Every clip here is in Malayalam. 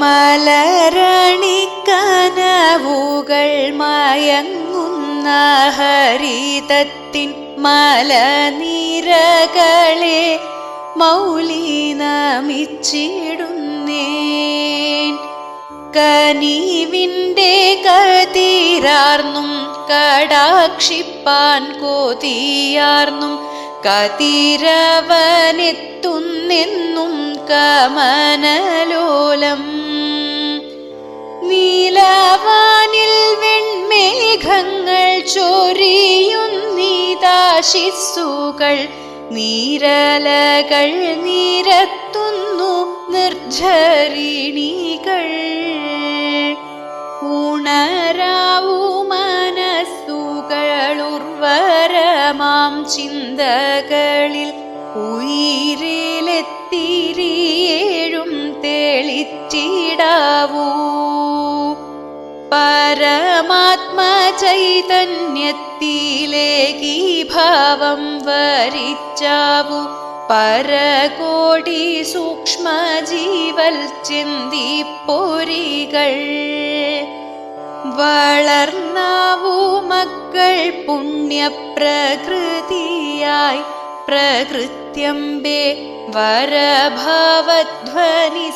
മലരണിക്കനവുകൾ മയങ്ങുന്ന ഹരിതത്തിൻ മലനിരകളെ മൗലിനമിച്ചിടുന്നേൻ. കനീവിന്റെ കതിരാർന്നും കടാക്ഷിപ്പാൻ കൊതിയാർന്നും കതിരവനെത്തുന്നെന്നും കമനലോലം നീലവാനിൽ വെൺമേഘങ്ങൾ ചൊരിയുന്നീതാശിസ്സുകൾ നീരലകൾ നിരത്തുന്നു. നിർജരിണികൾ ഉണരാവു മനസ്സുകൾ ഉർവരമാം ചിന്തകളിൽ. ഉയിരിലെത്തിരിയേഴും തെളിച്ചിടാവൂ. പരമാത്മചൈതന്യത്തിലേക്ക് ഭാവം വരിച്ചാവു. പരകോടി സൂക്ഷ്മജീവൽ ചിന്തിപ്പൊരികൾ വളർന്നാവു മക്കൾ പുണ്യപ്രകൃതിയായി. പ്രകൃത്യംബേ വരഭാവധ്വനി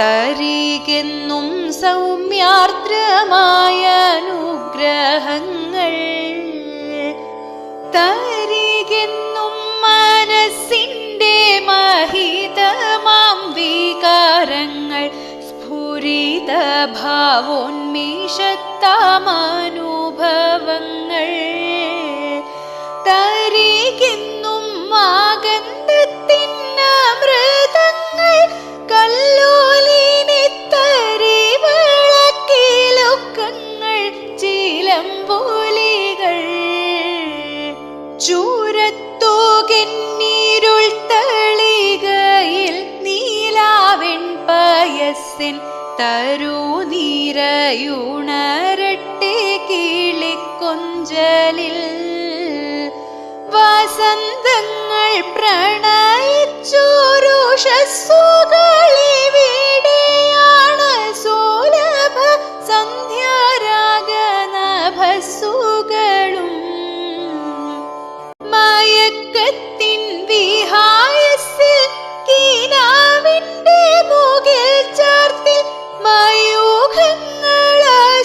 തരികെന്നും സൗമ്യാർദ്രമായ അനുഗ്രഹങ്ങൾ. തരികെന്നും മനസ്സിന്റെ മഹിതമാം വികാരങ്ങൾ. സ്ഫുരിത ഭാവോന്മേഷത്താമനുഭവങ്ങൾ ചിലമ്പൊലികൾ ചൂരത്തോകന്നീരുൾ തളികയിൽ നീലാവെൺ പയസ്സിൻ തരൂ നീരയുണരട്ടെ കിളിക്കൊഞ്ചലിൽ വസന്തങ്ങൾ പ്രണയിച്ചോരുഷസ്സുകളിൽ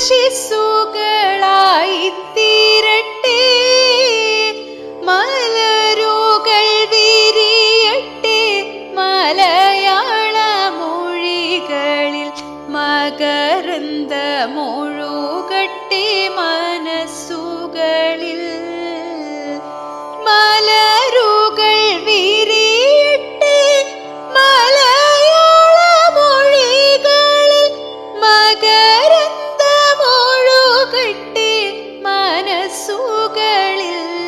ശിശുകളായി തീരട്ടെ മലരുകൾ വിരിയട്ടെ മലയാള മൊഴികളിൽ മകരന്ത മൊഴുകൾ മനസ്സുകളിൽ